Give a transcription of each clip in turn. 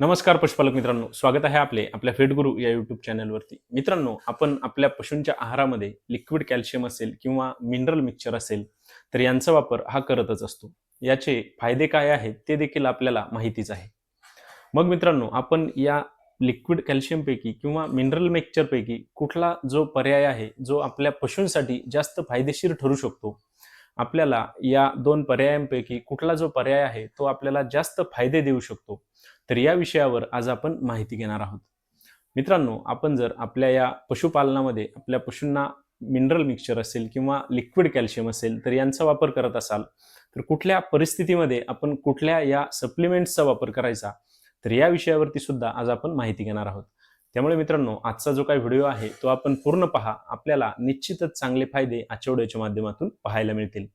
नमस्कार पशुपालक मित्रांनो स्वागत आहे आपले आपल्या फेटगुरु या युट्यूब चॅनलवरती मित्रांनो आपण आपल्या पशूंच्या आहारामध्ये लिक्विड कॅल्शियम असेल किंवा मिनरल मिक्सचर असेल तर यांचा वापर हा करतच असतो. याचे फायदे काय आहेत ते देखील आपल्याला माहितीच आहे. मग मित्रांनो आपण या लिक्विड कॅल्शियमपैकी किंवा मिनरल मिक्सचरपैकी कुठला जो पर्याय आहे जो आपल्या पशूंसाठी जास्त फायदेशीर ठरू शकतो आपल्याला या दोन पर्यायांपैकी कुठला जो पर्याय आहे तो आपल्याला जास्त फायदे देऊ शकतो. तर या विषयावर आज आपण माहिती घेणार आहोत. मित्रांनो आपण जर आपल्या या पशुपालनामध्ये आपल्या पशूंना मिनरल मिक्सचर असेल किंवा लिक्विड कॅल्शियम असेल तर यांचा वापर करत असाल तर कुठल्या परिस्थितीमध्ये आपण कुठल्या या सप्लिमेंट्सचा वापर करायचा तर या विषयावरती सुद्धा आज आपण माहिती घेणार आहोत. त्यामुळे मित्रांनो आजचा जो काही व्हिडिओ आहे तो आपण पूर्ण पहा. आपल्याला निश्चितच चांगले फायदे आजच्या व्हिडिओच्या माध्यमातून पाहायला मिळतील.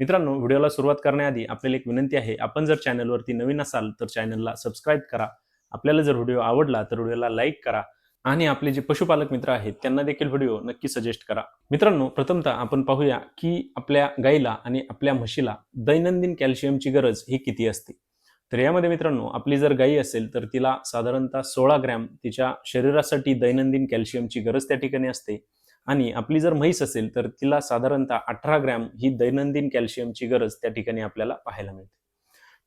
मित्रांनो व्हिडिओला सुरुवात करण्याआधी आपल्याला एक विनंती आहे. आपण जर चॅनलवरती नवीन असाल तर चॅनलला सबस्क्राईब करा. आपल्याला जर व्हिडिओ आवडला तर व्हिडिओला लाईक करा. आणि आपले जे पशुपालक मित्र आहेत त्यांना देखील व्हिडिओ नक्की सजेस्ट करा. मित्रांनो प्रथमतः आपण पाहूया की आपल्या गाईला आणि आपल्या म्हशीला दैनंदिन कॅल्शियमची गरज ही किती असते? तर यामध्ये मित्रांनो आपली जर गाई असेल तर तिला साधारणतः सोळा ग्रॅम तिच्या शरीरासाठी दैनंदिन कॅल्शियमची गरज त्या ठिकाणी असते. आणि आपली जर म्हैस असेल तर तिला साधारणतः अठरा ग्रॅम ही दैनंदिन कॅल्शियमची गरज त्या ठिकाणी आपल्याला पाहायला मिळते.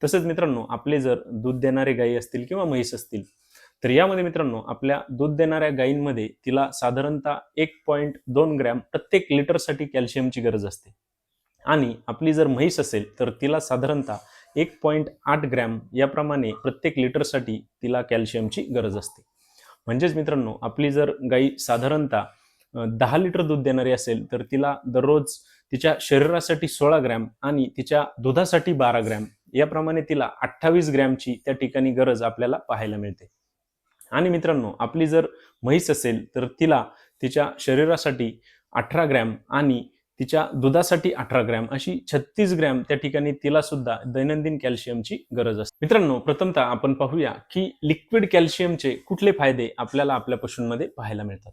तसंच मित्रांनो आपले जर दूध देणारे गायी असतील किंवा म्हैस असतील तर यामध्ये मित्रांनो आपल्या दूध देणाऱ्या गायींमध्ये तिला साधारणतः एक पॉईंट दोन ग्रॅम प्रत्येक लिटरसाठी कॅल्शियमची गरज असते. आणि आपली जर म्हैस असेल तर तिला साधारणतः एक पॉईंट आठ ग्रॅम याप्रमाणे प्रत्येक लिटरसाठी तिला कॅल्शियमची गरज असते. म्हणजेच मित्रांनो आपली जर गाई साधारणतः दहा लिटर दूध देणारी असेल तर तिला दररोज तिच्या शरीरासाठी सोळा ग्रॅम आणि तिच्या दुधासाठी बारा ग्रॅम याप्रमाणे तिला अठ्ठावीस ग्रॅमची त्या ठिकाणी गरज आपल्याला पाहायला मिळते. आणि मित्रांनो आपली जर म्हैस असेल तर तिला तिच्या शरीरासाठी अठरा ग्रॅम आणि तिच्या दुधासाठी अठरा ग्रॅम अशी छत्तीस ग्रॅम त्या ठिकाणी तिला सुद्धा दैनंदिन कॅल्शियमची गरज असते. मित्रांनो प्रथमतः आपण पाहूया की लिक्विड कॅल्शियमचे कुठले फायदे आपल्याला आपल्या पशूंमध्ये पाहायला मिळतात.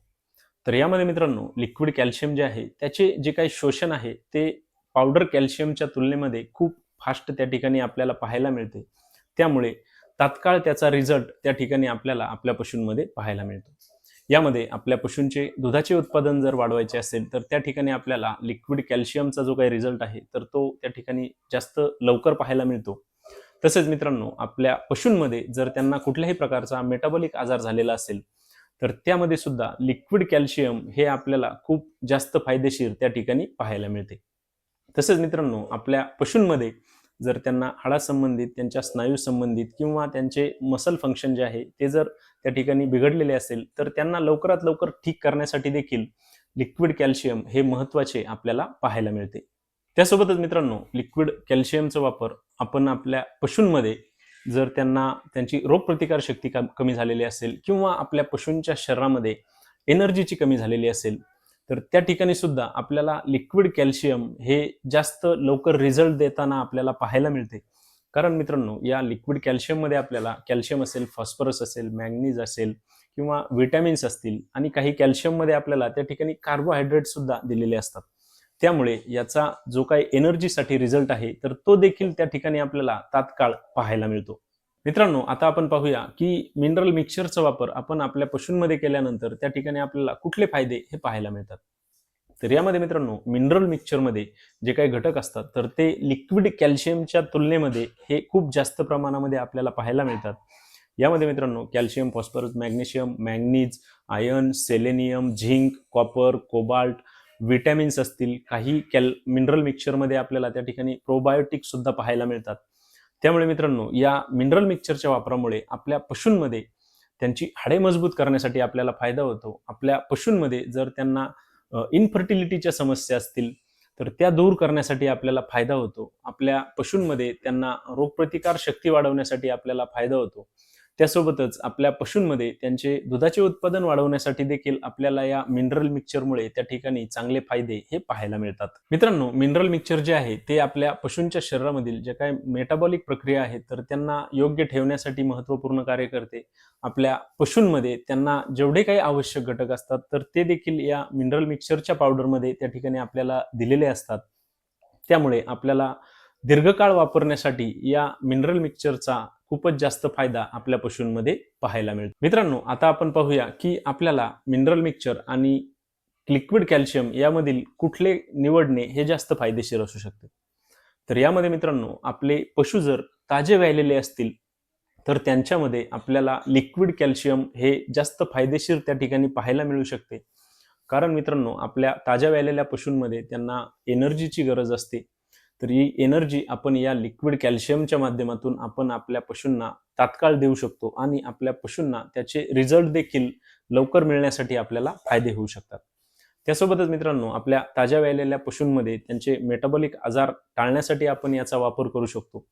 तर यामध्ये मित्रांनो लिक्विड कॅल्शियम जे आहे त्याचे जे काही शोषण आहे ते पावडर कॅल्शियमच्या तुलनेमध्ये खूप फास्ट त्या ठिकाणी आपल्याला पाहायला मिळते. त्यामुळे तात्काळ त्याचा रिझल्ट त्या ठिकाणी आपल्याला आपल्या पशूंमध्ये पाहायला मिळतो. यामध्ये आपल्या पशूंचे दुधाचे उत्पादन जर वाढवायचे असेल तर त्या ठिकाणी आपल्याला लिक्विड कॅल्शियमचा जो काही रिझल्ट आहे तर तो त्या ठिकाणी जास्त लवकर पाहायला मिळतो. तसेच मित्रांनो आपल्या पशूंमध्ये जर त्यांना कुठल्याही प्रकारचा मेटाबॉलिक आजार झालेला असेल तर त्यामध्ये सुद्धा लिक्विड कॅल्शियम हे आपल्याला खूप जास्त फायदेशीर त्या ठिकाणी पाहायला मिळते. तसेच मित्रांनो आपल्या पशूंमध्ये जर त्यांना हाडासंबंधित त्यांच्या स्नायू संबंधित किंवा त्यांचे मसल फंक्शन जे आहे ते जर त्या ठिकाणी बिघडलेले असेल तर त्यांना लवकरात लवकर ठीक करण्यासाठी देखील लिक्विड कॅल्शियम हे महत्त्वाचे आपल्याला पाहायला मिळते. त्यासोबतच मित्रांनो लिक्विड कॅल्शियमचा वापर आपण आपल्या पशूंमध्ये जर त्यांना त्यांची रोगप्रतिकार शक्ती कमी झालेली असेल किंवा आपल्या पशूंच्या शरीरामध्ये एनर्जीची कमी झालेली असेल तर त्या ठिकाणी सुद्धा आपल्याला लिक्विड कॅल्शियम हे जास्त लवकर रिझल्ट देताना आपल्याला पाहायला मिळते. कारण मित्रांनो या लिक्विड कॅल्शियममध्ये आपल्याला कॅल्शियम असेल फॉस्फरस असेल मॅग्नीज असेल किंवा व्हिटॅमिन्स असतील आणि काही कॅल्शियममध्ये आपल्याला त्या ठिकाणी कार्बोहायड्रेट सुद्धा दिलेले असतात. त्यामुळे याचा जो काही एनर्जीसाठी रिझल्ट आहे तर तो देखील त्या ठिकाणी आपल्याला तात्काळ पाहायला मिळतो. मित्रांनो आता आपण पाहूया की मिनरल मिक्सचरचा वापर आपण आपल्या पशूंमध्ये केल्यानंतर त्या ठिकाणी आपल्याला कुठले फायदे हे पाहायला मिळतात? तर यामध्ये मित्रांनो मिनरल मिक्सचरमध्ये जे काही घटक असतात तर ते लिक्विड कॅल्शियमच्या तुलनेमध्ये हे खूप जास्त प्रमाणामध्ये आपल्याला पाहायला मिळतात. यामध्ये मित्रांनो calcium phosphorus magnesium manganese iron selenium zinc copper cobalt vitamins असतील. काही कॅल मिनरल मिक्सचरमध्ये आपल्याला त्या ठिकाणी प्रोबायोटिक सुद्धा पाहायला मिळतात. त्यामुळे मित्रांनो या मिनरल मिक्सरच्या वापरामुळे आपल्या पशूंमध्ये त्यांची हाडे मजबूत करण्यासाठी आपल्याला फायदा होतो. आपल्या पशूंमध्ये जर त्यांना इनफर्टिलिटीच्या समस्या असतील तर त्या दूर करण्यासाठी आपल्याला फायदा होतो. आपल्या पशूंमध्ये त्यांना रोगप्रतिकार शक्ती वाढवण्यासाठी आपल्याला फायदा होतो. त्यासोबतच आपल्या पशूंमध्ये त्यांचे दुधाचे उत्पादन वाढवण्यासाठी देखील आपल्याला या मिनरल मिक्सचरमुळे त्या ठिकाणी चांगले फायदे हे पाहायला मिळतात. मित्रांनो मिनरल मिक्सचर जे आहे ते आपल्या पशूंच्या शरीरामधील जे काही मेटाबॉलिक प्रक्रिया आहेत तर त्यांना योग्य ठेवण्यासाठी महत्त्वपूर्ण कार्य करते. आपल्या पशूंमध्ये त्यांना जेवढे काही आवश्यक घटक असतात तर ते देखील या मिनरल मिक्सचरच्या पावडरमध्ये त्या ठिकाणी आपल्याला दिलेले असतात. त्यामुळे आपल्याला दीर्घकाळ वापरण्यासाठी या मिनरल मिक्सचरचा खूपच जास्त फायदा आपल्या पशूंमध्ये पाहायला मिळतो. मित्रांनो आता आपण पाहूया की आपल्याला मिनरल मिक्सचर आणि लिक्विड कॅल्शियम यामधील कुठले निवडणे हे जास्त फायदेशीर असू शकते. तर यामध्ये मित्रांनो आपले पशु जर ताजे व्हायलेले असतील तर त्यांच्यामध्ये आपल्याला लिक्विड कॅल्शियम हे जास्त फायदेशीर त्या ठिकाणी पाहायला मिळू शकते. कारण मित्रांनो आपल्या ताज्या व्यायलेल्या पशूंमध्ये त्यांना एनर्जीची गरज असते. तर ही एनर्जी आपण या लिक्विड कॅल्शियमच्या माध्यमातून आपण आपल्या पशूंना तात्काळ देऊ शकतो आणि आपल्या पशूंना त्याचे रिझल्ट देखील लवकर मिळण्यासाठी आपल्याला फायदे होऊ शकतात. त्यासोबतच मित्रांनो आपल्या ताज्या व्यायलेल्या पशूंमध्ये त्यांचे मेटाबॉलिक आजार टाळण्यासाठी आपण याचा वापर करू शकतो.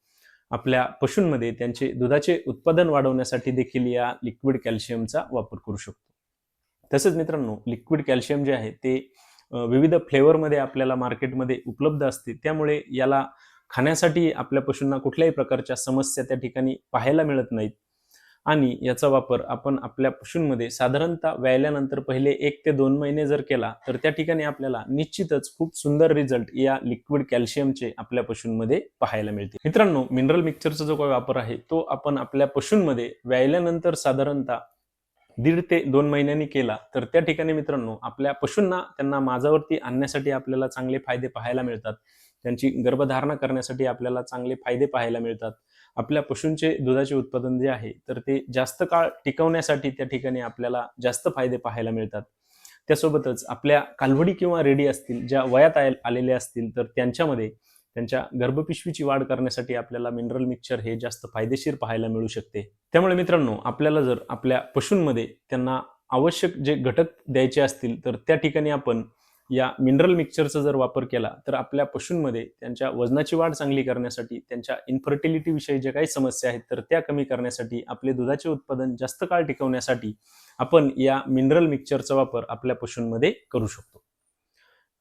आपल्या पशूंमध्ये त्यांचे दुधाचे उत्पादन वाढवण्यासाठी देखील या लिक्विड कॅल्शियमचा वापर करू शकतो. तसेच मित्रांनो लिक्विड कॅल्शियम जे आहे ते विविध फ्लेवरमध्ये आपल्याला मार्केटमध्ये उपलब्ध असते. त्यामुळे याला खाण्यासाठी आपल्या पशूंना कुठल्याही प्रकारच्या समस्या त्या ठिकाणी पाहायला मिळत नाहीत. आणि याचा वापर आपण आपल्या पशूंमध्ये साधारणतः व्यायल्यानंतर पहिले एक ते दोन महिने जर केला तर त्या ठिकाणी आपल्याला निश्चितच खूप सुंदर रिझल्ट या लिक्विड कॅल्शियमचे आपल्या पशूंमध्ये पाहायला मिळते मित्रांनो मिनरल मिक्सरचा जो काही वापर आहे तो आपण आपल्या पशूंमध्ये व्यायल्यानंतर साधारणतः दीड ते दोन महिन्यांनी केला तर त्या ठिकाणी मित्रांनो आपल्या पशूंना त्यांना माझावरती आणण्यासाठी आपल्याला चांगले फायदे पाहायला मिळतात. त्यांची गर्भधारणा करण्यासाठी आपल्याला चांगले फायदे पाहायला मिळतात. आपल्या पशूंचे दुधाचे उत्पादन जे आहे तर ते जास्त काळ टिकवण्यासाठी त्या ठिकाणी आपल्याला जास्त फायदे पाहायला मिळतात. त्यासोबतच आपल्या कालवडी किंवा रेडी असतील ज्या वयात आलेल्या असतील तर त्यांच्यामध्ये त्यांच्या गर्भपिशवीची वाढ करण्यासाठी आपल्याला मिनरल मिक्सचर हे जास्त फायदेशीर पाहायला मिळू शकते. त्यामुळे मित्रांनो आपल्याला जर आपल्या पशूंमध्ये त्यांना आवश्यक जे घटक द्यायचे असतील तर त्या ठिकाणी आपण या मिनरल मिक्सचरचा जर वापर केला तर आपल्या पशूंमध्ये त्यांच्या वजनाची वाढ चांगली करण्यासाठी त्यांच्या इन्फर्टिलिटीविषयी ज्या काही समस्या आहेत तर त्या कमी करण्यासाठी आपले दुधाचे उत्पादन जास्त काळ टिकवण्यासाठी आपण या मिनरल मिक्सचरचा वापर आपल्या पशूंमध्ये करू शकतो.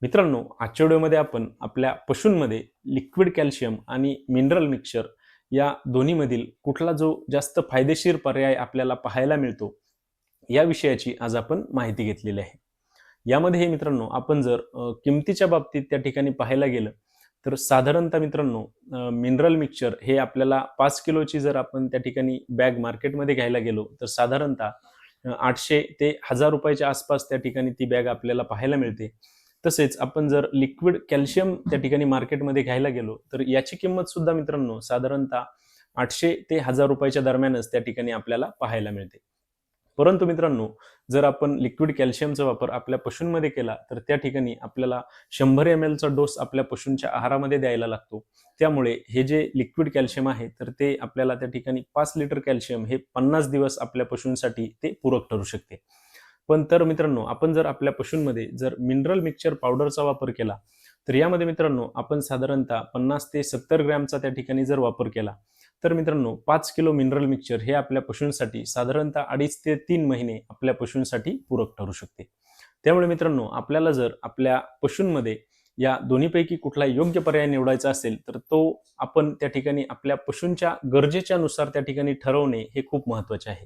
मित्रांनो आजच्या व्हिडिओमध्ये आपण आपल्या पशूंमध्ये लिक्विड कॅल्शियम आणि मिनरल मिक्सचर या दोन्हीमधील कुठला जो जास्त फायदेशीर पर्याय आपल्याला पाहायला मिळतो या विषयाची आज आपण माहिती घेतलेली आहे. यामध्ये हे मित्रांनो आपण जर किमतीच्या बाबतीत त्या ठिकाणी पाहायला गेलं तर साधारणतः मित्रांनो मिनरल मिक्सचर हे आपल्याला पाच किलोची जर आपण त्या ठिकाणी बॅग मार्केटमध्ये घ्यायला गेलो तर साधारणतः आठशे ते हजार रुपयाच्या आसपास त्या ठिकाणी ती बॅग आपल्याला पाहायला मिळते. तसेच आपण जर लिक्विड कॅल्शियम त्या ठिकाणी मार्केटमध्ये घ्यायला गेलो तर याची किंमत सुद्धा मित्रांनो साधारणतः आठशे ते हजार रुपयाच्या दरम्यानच त्या ठिकाणी आपल्याला पाहायला मिळते. परंतु मित्रांनो जर आपण लिक्विड कॅल्शियमचा वापर आपल्या पशूंमध्ये केला तर त्या ठिकाणी आपल्याला शंभर एम एलचा डोस आपल्या पशूंच्या आहारामध्ये द्यायला लागतो. त्यामुळे हे जे लिक्विड कॅल्शियम आहे तर ते आपल्याला त्या ठिकाणी पाच लिटर कॅल्शियम हे पन्नास दिवस आपल्या पशूंसाठी ते पूरक ठरू शकते. पण तर मित्रांनो आपण जर आपल्या पशूंमध्ये जर मिनरल मिक्सचर पावडरचा वापर केला तर यामध्ये मित्रांनो आपण साधारणतः पन्नास ते सत्तर ग्रॅमचा त्या ठिकाणी जर वापर केला तर मित्रांनो पाच किलो मिनरल मिक्सचर हे आपल्या पशूंसाठी साधारणतः अडीच ते तीन महिने आपल्या पशूंसाठी पूरक ठरू शकते. त्यामुळे मित्रांनो आपल्याला जर आपल्या पशूंमध्ये या दोन्हीपैकी कुठला योग्य पर्याय निवडायचा असेल तर तो आपण त्या ठिकाणी आपल्या पशूंच्या गरजेच्या नुसार त्या ठिकाणी ठरवणे हे खूप महत्त्वाचे आहे.